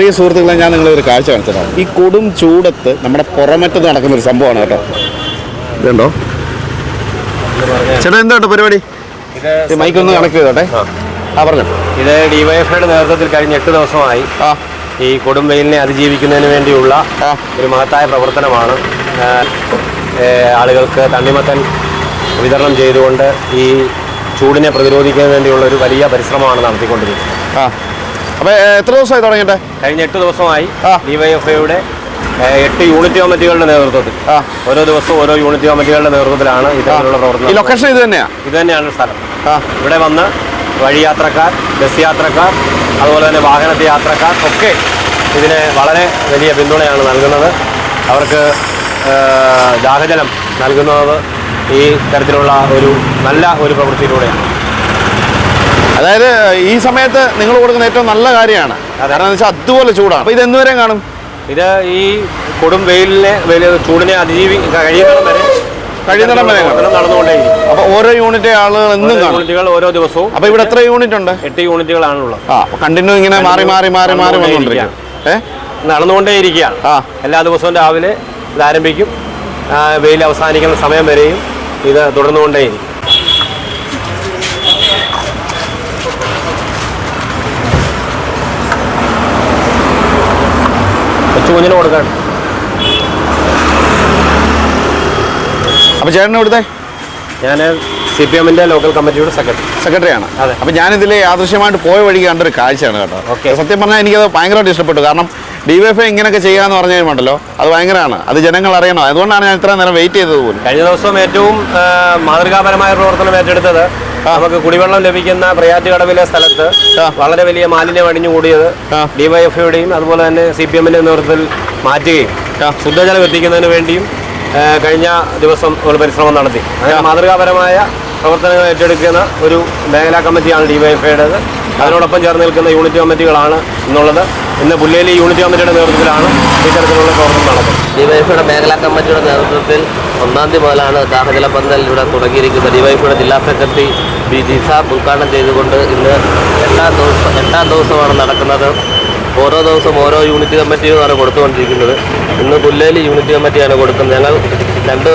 പ്രിയ സുഹൃത്തുക്കളെ ഞാൻ നിങ്ങളെ ഒരു കാഴ്ച കാണിച്ചതാണ്. ഈ കൊടും ചൂടത്ത് നമ്മുടെ പുറമറ്റത്ത് നടക്കുന്ന ഒരു സംഭവമാണ് കേട്ടോ. ഇതുണ്ടോ? ചേട്ടാ എന്താ പരിപാടി? ഇത് ഈ മൈക്ക് ഒന്ന് കണക്ട് ചെയ്തോട്ടെ ആ. ആ പറഞ്ഞു. ഇത് ഡിവൈഎഫ്ഐയുടെ നേതൃത്വത്തിൽ കഴിഞ്ഞ എട്ട് ദിവസമായി ആ. ഈ കൊടും വെയിലിനെ അതിജീവിക്കുന്നതിന് വേണ്ടിയുള്ള ഒരു മഹത്തായ പ്രവർത്തനമാണ്. ആളുകൾക്ക് തണ്ണിമത്തൻ വിതരണം ചെയ്തുകൊണ്ട് ഈ ചൂടിനെ പ്രതിരോധിക്കാൻ വേണ്ടിയുള്ള ഒരു വലിയ പരിശ്രമമാണ് നടത്തിക്കൊണ്ടിരിക്കുന്നത്. ആ. അപ്പോൾ എത്ര ദിവസമായി തുടങ്ങിയിട്ട്? കഴിഞ്ഞ എട്ട് ദിവസമായി. ഡിവൈഎഫ്ഐയുടെ എട്ട് യൂണിറ്റ് കമ്മിറ്റികളുടെ നേതൃത്വത്തിൽ. ഓരോ ദിവസവും ഓരോ യൂണിറ്റ് കമ്മിറ്റികളുടെ നേതൃത്വത്തിലാണ് ഇത്തരത്തിലുള്ള ഈ പ്രവർത്തനം. ലൊക്കേഷൻ ഇത് തന്നെയാണ് ഇത് തന്നെയാണ് സ്ഥലം. ഇവിടെ വന്ന് വഴിയാത്രക്കാർ ബസ് യാത്രക്കാർ അതുപോലെ തന്നെ വാഹനത്തെ യാത്രക്കാർ ഒക്കെ ഇതിന് വളരെ വലിയ പിന്തുണയാണ് നൽകുന്നത്. അവർക്ക് ദാഹജലം നൽകുന്നത് ഈ തരത്തിലുള്ള ഒരു നല്ല ഒരു പ്രവൃത്തിയിലൂടെയാണ്. അതായത് ഈ സമയത്ത് നിങ്ങൾ കൊടുക്കുന്ന ഏറ്റവും നല്ല കാര്യമാണ്. കാരണം എന്ന് വെച്ചാൽ അതുപോലെ ചൂടാണ്. അപ്പോൾ ഇത് എന്നുവരെയും കാണും? ഇത് ഈ കൊടും വെയിലിനെ വെയിൽ ചൂടിനെ അതിജീവി കഴിയുന്നിടം വരെ കഴിയുന്നിടം വരെ നടന്നുകൊണ്ടേയിരിക്കും. അപ്പോൾ ഓരോ യൂണിറ്റ് ആളുകൾ എന്നും യൂണിറ്റുകൾ ഓരോ ദിവസവും അപ്പോൾ ഇവിടെ എത്ര യൂണിറ്റ് ഉണ്ട്? എട്ട് യൂണിറ്റുകളാണുള്ളത്. ആ കണ്ടിന്യൂ ഇങ്ങനെ മാറി മാറി മാറി മാറി വന്നുകൊണ്ടിരിക്കും. ഏ? നടന്നുകൊണ്ടേയിരിക്കുകയാണ് ആ. എല്ലാ ദിവസവും രാവിലെ ഇത് ആരംഭിക്കും. വെയിൽ അവസാനിക്കുന്ന സമയം വരെയും ഇത് തുടർന്നുകൊണ്ടേയിരിക്കും. കുഞ്ഞിന് കൊടുക്കാൻ. അപ്പോൾ ചേട്ടൻ ഇവിടുത്തെ ഞാൻ സി പി എമ്മിന്റെ ലോക്കൽ കമ്മിറ്റിയുടെ സെക്രട്ടറി സെക്രട്ടറിയാണ് അതെ. അപ്പോൾ ഞാനിതിൽ യാദൃശ്യമായിട്ട് പോയ വഴി കണ്ടൊരു കാഴ്ചയാണ് കേട്ടോ. ഓക്കെ. സത്യം പറഞ്ഞാൽ എനിക്കത് ഭയങ്കരമായിട്ട് ഇഷ്ടപ്പെട്ടു. കാരണം ഡിവൈഎഫ്ഐ ഇങ്ങനെയൊക്കെ ചെയ്യാന്ന് പറഞ്ഞു കഴിയുമ്പോണ്ടല്ലോ അത് ഭയങ്കരമാണ്. അത് ജനങ്ങൾ അറിയണം. അതുകൊണ്ടാണ് ഞാൻ ഇത്ര നേരം വെയിറ്റ് ചെയ്തത് പോലും. കഴിഞ്ഞ ദിവസം ഏറ്റവും മാതൃകാപരമായ പ്രവർത്തനം ഏറ്റെടുത്തത് നമുക്ക് കുടിവെള്ളം ലഭിക്കുന്ന പ്രയാറ്റ് കടവിലെ സ്ഥലത്ത് വളരെ വലിയ മാലിന്യം അടിഞ്ഞു കൂടിയത് ഡിവൈഎഫ്ഐയുടെയും അതുപോലെ തന്നെ സി പി എമ്മിന്റെ നേതൃത്വത്തിൽ മാറ്റുകയും ശുദ്ധജലം എത്തിക്കുന്നതിന് വേണ്ടിയും കഴിഞ്ഞ ദിവസം ഒരു പരിശ്രമം നടത്തി. അങ്ങനെ മാതൃകാപരമായ പ്രവർത്തനങ്ങൾ ഏറ്റെടുക്കുന്ന ഒരു മേഖലാ കമ്മിറ്റിയാണ് ഡിവൈഎഫ്ഐയുടേത് അതിനോടൊപ്പം ചേർന്ന് നിൽക്കുന്ന യൂണിറ്റ് കമ്മിറ്റികളാണ് എന്നുള്ളത്. ഇന്ന് പുല്ലേലി യൂണിറ്റ് കമ്മിറ്റിയുടെ നേതൃത്വത്തിലാണ് ഇത്തരത്തിലുള്ള പ്രവർത്തനം നടക്കുന്നത് ഡിവൈഫിയുടെ മേഖലാ കമ്മിറ്റിയുടെ നേതൃത്വത്തിൽ ഒന്നാം തീയതി മുതലാണ് ദാഹജല പന്തൽ ഇവിടെ തുടങ്ങിയിരിക്കുന്നത്. ഡിവൈഫിയുടെ ജില്ലാ സെക്രട്ടറി ബി ജിസാബ് ഉദ്ഘാടനം ചെയ്തുകൊണ്ട് ഇന്ന് എട്ടാം ദിവസം എട്ടാം ദിവസമാണ് നടക്കുന്നത്. ഓരോ ദിവസം ഓരോ യൂണിറ്റ് കമ്മിറ്റിയുമാണ് കൊടുത്തുകൊണ്ടിരിക്കുന്നത്. ഇന്ന് പുല്ലേലി യൂണിറ്റ് കമ്മിറ്റിയാണ് കൊടുക്കുന്നത്. ഞങ്ങൾ രണ്ട്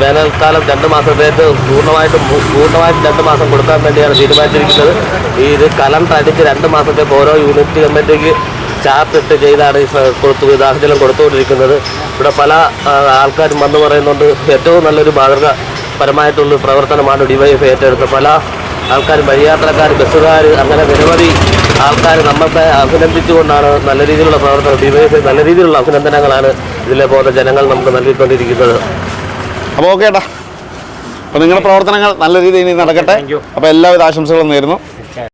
വേനൽക്കാലം രണ്ട് മാസത്തേക്ക് പൂർണമായിട്ടും പൂർണമായിട്ട് രണ്ട് മാസം കൊടുക്കാൻ വേണ്ടിയാണ് തീരുമാനിച്ചിരിക്കുന്നത്. ഈ ഇത് കലണ്ടർ അടിച്ച് രണ്ട് മാസത്തേക്ക് ഓരോ യൂണിറ്റ് കമ്മിറ്റിക്ക് ചാർട്ടിട്ട് ചെയ്താണ് ഈ കൊടുത്തു ദാഹജലം കൊടുത്തുകൊണ്ടിരിക്കുന്നത്. ഇവിടെ പല ആൾക്കാരും വന്ന് പറയുന്നുണ്ട്. ഏറ്റവും നല്ലൊരു മാതൃകാപരമായിട്ടുള്ള പ്രവർത്തനമാണ് ഡിവൈഎഫ് ഏറ്റെടുത്ത് പല ആൾക്കാരും വഴിയാത്രക്കാർ ബസ്സുകാർ അങ്ങനെ നിരവധി ആൾക്കാർ നമ്മൾക്ക് അഭിനന്ദിച്ചുകൊണ്ടാണ് നല്ല രീതിയിലുള്ള പ്രവർത്തനം ഡിവൈഎഫ് നല്ല രീതിയിലുള്ള അഭിനന്ദനങ്ങളാണ് ഇതിലെ പോലെ ജനങ്ങൾ നമുക്ക് നൽകിക്കൊണ്ടിരിക്കുന്നത്. അപ്പോൾ ഓക്കെ ഏട്ടാ. അപ്പോൾ നിങ്ങളുടെ പ്രവർത്തനങ്ങൾ നല്ല രീതിയിൽ നടക്കട്ടെ. അപ്പോൾ എല്ലാവിധ ആശംസകളും നേരുന്നു.